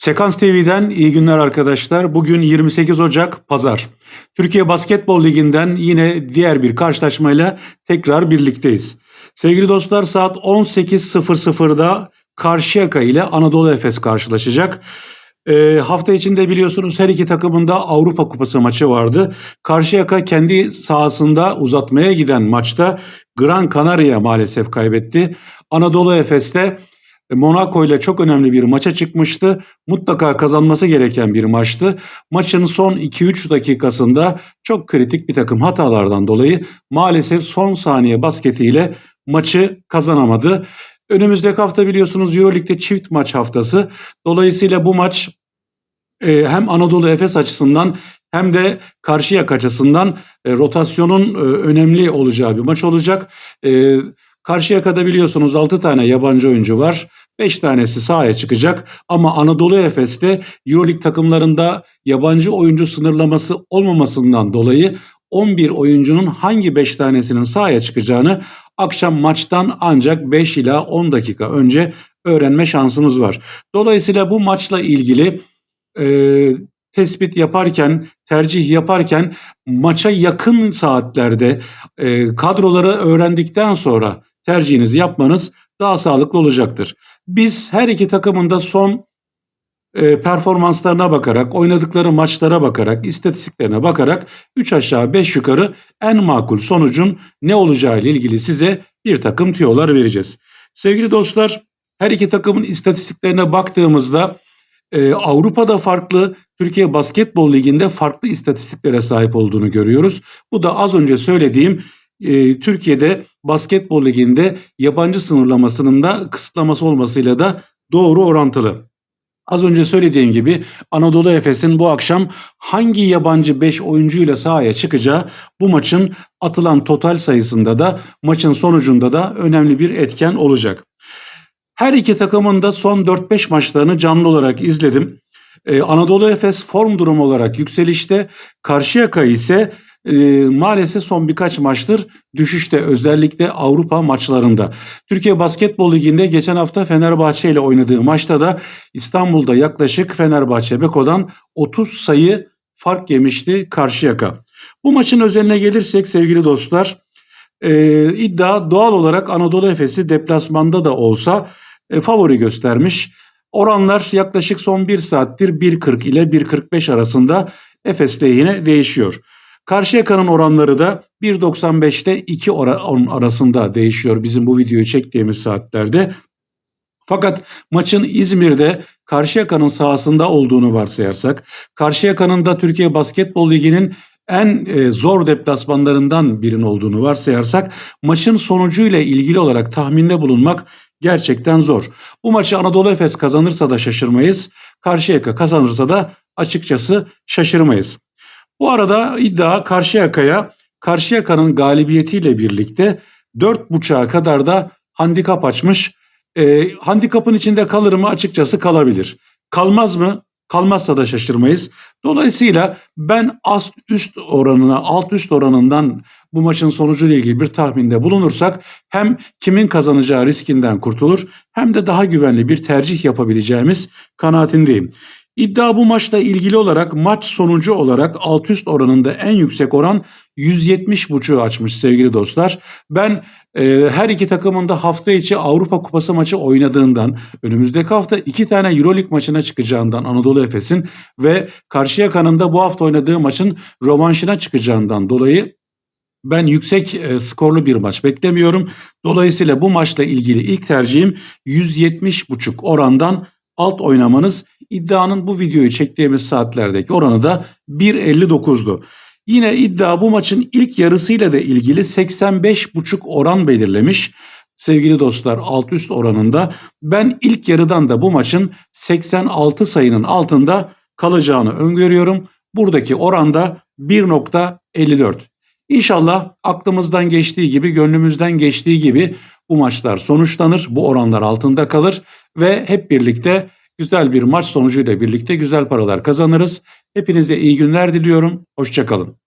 Sekans TV'den iyi günler arkadaşlar. Bugün 28 Ocak Pazar. Türkiye Basketbol Ligi'nden yine diğer bir karşılaşmayla tekrar birlikteyiz. Sevgili dostlar saat 18.00'da Karşıyaka ile Anadolu Efes karşılaşacak. Ee, hafta içinde biliyorsunuz her iki takımın da Avrupa Kupası maçı vardı. Karşıyaka kendi sahasında uzatmaya giden maçta Gran Canaria maalesef kaybetti. Anadolu Efes de Monaco ile çok önemli bir maça çıkmıştı. Mutlaka kazanması gereken bir maçtı. Maçın son 2-3 dakikasında çok kritik bir takım hatalardan dolayı maalesef son saniye basketiyle maçı kazanamadı. Önümüzdeki hafta biliyorsunuz Euroleague'de çift maç haftası. Dolayısıyla bu maç e, hem Anadolu Efes açısından hem de Karşıyaka açısından e, rotasyonun e, önemli olacağı bir maç olacak. E, Karşıyaka'da biliyorsunuz 6 tane yabancı oyuncu var. 5 tanesi sahaya çıkacak ama Anadolu Efes'te Euroleague takımlarında yabancı oyuncu sınırlaması olmamasından dolayı 11 oyuncunun hangi 5 tanesinin sahaya çıkacağını akşam maçtan ancak 5 ila 10 dakika önce öğrenme şansımız var. Dolayısıyla bu maçla ilgili e, tespit yaparken, tercih yaparken maça yakın saatlerde e, kadroları öğrendikten sonra tercihinizi yapmanız daha sağlıklı olacaktır. Biz her iki takımın da son e, performanslarına bakarak, oynadıkları maçlara bakarak, istatistiklerine bakarak 3 aşağı 5 yukarı en makul sonucun ne olacağı ile ilgili size bir takım tüyolar vereceğiz. Sevgili dostlar, her iki takımın istatistiklerine baktığımızda e, Avrupa'da farklı, Türkiye Basketbol Ligi'nde farklı istatistiklere sahip olduğunu görüyoruz. Bu da az önce söylediğim e, Türkiye'de Basketbol Ligi'nde yabancı sınırlamasının da kısıtlaması olmasıyla da doğru orantılı. Az önce söylediğim gibi Anadolu Efes'in bu akşam hangi yabancı 5 oyuncuyla sahaya çıkacağı bu maçın atılan total sayısında da maçın sonucunda da önemli bir etken olacak. Her iki takımın da son 4-5 maçlarını canlı olarak izledim. Ee, Anadolu Efes form durumu olarak yükselişte, Karşıyaka ise e, maalesef son birkaç maçtır düşüşte özellikle Avrupa maçlarında. Türkiye Basketbol Ligi'nde geçen hafta Fenerbahçe ile oynadığı maçta da İstanbul'da yaklaşık Fenerbahçe Beko'dan 30 sayı fark yemişti Karşıyaka. Bu maçın özeline gelirsek sevgili dostlar e, iddia doğal olarak Anadolu Efes'i deplasmanda da olsa e, favori göstermiş. Oranlar yaklaşık son 1 saattir 1.40 ile 1.45 arasında Efes lehine değişiyor. Karşıyaka'nın oranları da 1.95'te 2 oran arasında değişiyor bizim bu videoyu çektiğimiz saatlerde. Fakat maçın İzmir'de Karşıyaka'nın sahasında olduğunu varsayarsak, Karşıyaka'nın da Türkiye Basketbol Ligi'nin en e, zor deplasmanlarından birinin olduğunu varsayarsak maçın sonucuyla ilgili olarak tahminde bulunmak gerçekten zor. Bu maçı Anadolu Efes kazanırsa da şaşırmayız. Karşıyaka kazanırsa da açıkçası şaşırmayız. Bu arada iddia Karşıyaka'ya Karşıyaka'nın galibiyetiyle birlikte 4.5'a kadar da handikap açmış. E, handikapın içinde kalır mı? Açıkçası kalabilir. Kalmaz mı? Kalmazsa da şaşırmayız. Dolayısıyla ben ast üst oranına, alt üst oranından bu maçın sonucuyla ilgili bir tahminde bulunursak hem kimin kazanacağı riskinden kurtulur hem de daha güvenli bir tercih yapabileceğimiz kanaatindeyim. İddia bu maçla ilgili olarak maç sonucu olarak alt üst oranında en yüksek oran 170.5'u açmış sevgili dostlar. Ben e, her iki takımın da hafta içi Avrupa Kupası maçı oynadığından, önümüzdeki hafta iki tane Euroleague maçına çıkacağından Anadolu Efes'in ve Karşıyaka'nın da bu hafta oynadığı maçın rövanşına çıkacağından dolayı ben yüksek e, skorlu bir maç beklemiyorum. Dolayısıyla bu maçla ilgili ilk tercihim 170.5 orandan alt oynamanız iddianın bu videoyu çektiğimiz saatlerdeki oranı da 1.59'du. Yine iddia bu maçın ilk yarısıyla da ilgili 85.5 oran belirlemiş. Sevgili dostlar alt üst oranında ben ilk yarıdan da bu maçın 86 sayının altında kalacağını öngörüyorum. Buradaki oranda 1.54. İnşallah aklımızdan geçtiği gibi, gönlümüzden geçtiği gibi bu maçlar sonuçlanır, bu oranlar altında kalır ve hep birlikte güzel bir maç sonucuyla birlikte güzel paralar kazanırız. Hepinize iyi günler diliyorum. Hoşçakalın.